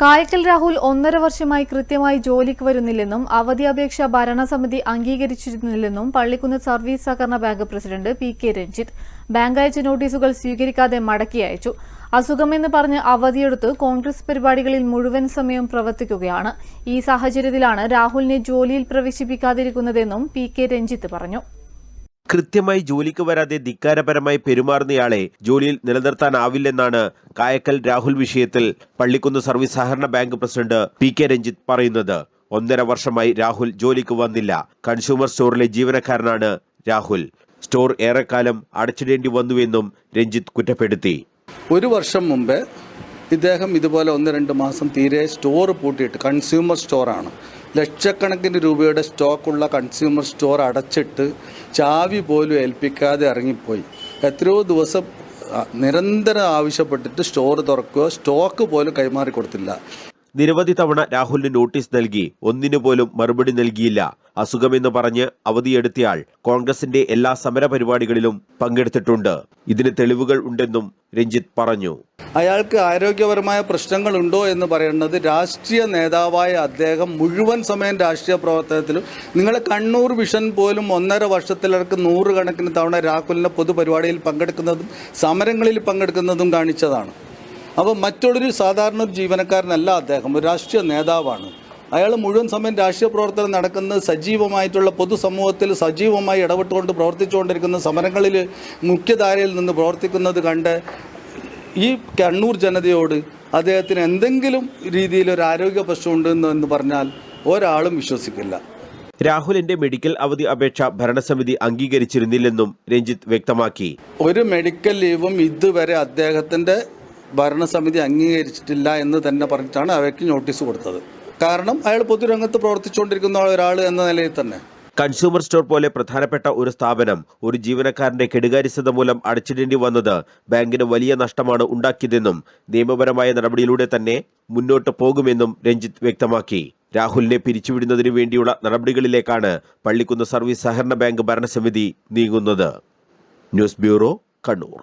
കായക്കൽ രാഹുൽ ഒന്നര വർഷമായി കൃത്യമായി ജോലിക്ക് വരുന്നില്ലെന്നും അവധി അപേക്ഷ ഭരണസമിതി അംഗീകരിച്ചിരുന്നില്ലെന്നും പള്ളിക്കുന്ന് സർവീസ് സഹകരണ bank president P K Ranjith bank അയച്ച നോട്ടീസുകൾ സ്വീകരിക്കാതെ മടക്കി അയച്ചു. അസുഖമെന്ന് പറഞ്ഞ് അവധിയെടുത്ത് കോൺഗ്രസ് പരിപാടികളിൽ മുഴുവൻ സമയം പ്രവർത്തിക്കുകയാണ്. ഈ സാഹചര്യത്തിലാണ് രാഹുലിനെ ജോലിയിൽ പ്രവേശിപ്പിക്കാതിരിക്കുന്നതെന്നും പി കെ രഞ്ജിത്ത് പറഞ്ഞു. കൃത്യമായി ജോലിക്ക് വരാതെ ധിക്കാരപരമായി പെരുമാറുന്നയാളെ ജോലിയിൽ നിലനിർത്താനാവില്ലെന്നാണ് കായക്കൽ രാഹുൽ വിഷയത്തിൽ പള്ളിക്കുന്ന് സർവീസ് സഹകരണ bank president P K Ranjith പറയുന്നത്. ഒന്നര വർഷമായി രാഹുൽ ജോലിക്ക് വന്നില്ല. കൺസ്യൂമർ സ്റ്റോറിലെ ജീവനക്കാരനാണ് രാഹുൽ. സ്റ്റോർ ഏറെക്കാലം അടച്ചിടേണ്ടി വന്നുവെന്നും രഞ്ജിത്ത് കുറ്റപ്പെടുത്തി. ഒരു വർഷം മുമ്പ് ഇദ്ദേഹം ഇതുപോലെ ഒന്ന് രണ്ട് മാസം തീരെ സ്റ്റോർ പൂട്ടിയിട്ട് കൺസ്യൂമർ സ്റ്റോറാണ്. ലക്ഷക്കണക്കിന് രൂപയുടെ സ്റ്റോക്കുള്ള കൺസ്യൂമർ സ്റ്റോർ അടച്ചിട്ട് ചാവി പോലും ഏൽപ്പിക്കാതെ ഇറങ്ങിപ്പോയി. എത്രയോ ദിവസം നിരന്തരം ആവശ്യപ്പെട്ടിട്ട് സ്റ്റോർ തുറക്കുക സ്റ്റോക്ക് പോലും കൈമാറി കൊടുത്തില്ല. നിരവധി തവണ രാഹുലിന് നോട്ടീസ് നൽകി ഒന്നിനു പോലും മറുപടി നൽകിയില്ല. അസുഖമെന്ന് പറഞ്ഞ് അവധിയെടുത്തയാൾ കോൺഗ്രസിന്റെ എല്ലാ സമര പരിപാടികളിലും പങ്കെടുത്തിട്ടുണ്ട്. ഇതിന് തെളിവുകൾ ഉണ്ടെന്നും രഞ്ജിത്ത് പറഞ്ഞു. അയാൾക്ക് ആരോഗ്യപരമായ പ്രശ്നങ്ങളുണ്ടോ എന്ന് പറയുന്നത് രാഷ്ട്രീയ നേതാവായ അദ്ദേഹം മുഴുവൻ സമയം രാഷ്ട്രീയ പ്രവർത്തനത്തിലും നിങ്ങൾ കണ്ണൂർ വിഷൻ പോലും ഒന്നര വർഷത്തിലർക്ക് നൂറുകണക്കിന് തവണ രാഹുലിന്റെ പൊതുപരിപാടിയിൽ പങ്കെടുക്കുന്നതും സമരങ്ങളിൽ പങ്കെടുക്കുന്നതും കാണിച്ചതാണ്. അപ്പോൾ മറ്റൊരു സാധാരണ ഒരു ജീവനക്കാരനല്ല അദ്ദേഹം ഒരു രാഷ്ട്രീയ നേതാവാണ്. അയാൾ മുഴുവൻ സമയം രാഷ്ട്രീയ പ്രവർത്തനം നടക്കുന്ന സജീവമായിട്ടുള്ള പൊതുസമൂഹത്തിൽ സജീവമായി ഇടപെട്ടുകൊണ്ട് പ്രവർത്തിച്ചുകൊണ്ടിരിക്കുന്ന സമരങ്ങളിൽ മുഖ്യധാരയിൽ നിന്ന് പ്രവർത്തിക്കുന്നത് കണ്ട് ഈ കണ്ണൂർ ജനതയോട് അദ്ദേഹത്തിന് എന്തെങ്കിലും രീതിയിൽ ഒരു ആരോഗ്യ പ്രശ്നമുണ്ടെന്ന് എന്ന് പറഞ്ഞാൽ ഒരാളും വിശ്വസിക്കില്ല. രാഹുലിന്റെ മെഡിക്കൽ അവധി അപേക്ഷ ഭരണസമിതി അംഗീകരിച്ചിരുന്നില്ലെന്നും രഞ്ജിത്ത് വ്യക്തമാക്കി. ഒരു മെഡിക്കൽ ലീവും ഇതുവരെ അദ്ദേഹത്തിന്റെ ഭരണസമിതി അംഗീകരിച്ചിട്ടില്ല എന്ന് തന്നെ പറഞ്ഞിട്ടാണ് അവയ്ക്ക് നോട്ടീസ് കൊടുത്തത്. കാരണം അയാൾ പൊതുരംഗത്ത് പ്രവർത്തിച്ചുകൊണ്ടിരിക്കുന്ന ഒരാൾ എന്ന നിലയിൽ തന്നെ. കൺസ്യൂമർ സ്റ്റോർ പോലെ പ്രധാനപ്പെട്ട ഒരു സ്ഥാപനം ഒരു ജീവനക്കാരന്റെ കെടുകാര്യസ്ഥത മൂലം അടച്ചിടേണ്ടി വന്നത് ബാങ്കിന് വലിയ നഷ്ടമാണ് ഉണ്ടാക്കിയതെന്നും നിയമപരമായ നടപടിയിലൂടെ തന്നെ മുന്നോട്ട് പോകുമെന്നും രഞ്ജിത്ത് വ്യക്തമാക്കി. രാഹുലിനെ പിരിച്ചുവിടുന്നതിനു വേണ്ടിയുള്ള നടപടികളിലേക്കാണ് പള്ളിക്കുന്ന് സർവീസ് സഹകരണ ബാങ്ക് ഭരണസമിതി നീങ്ങുന്നത്. News bureau Kannur.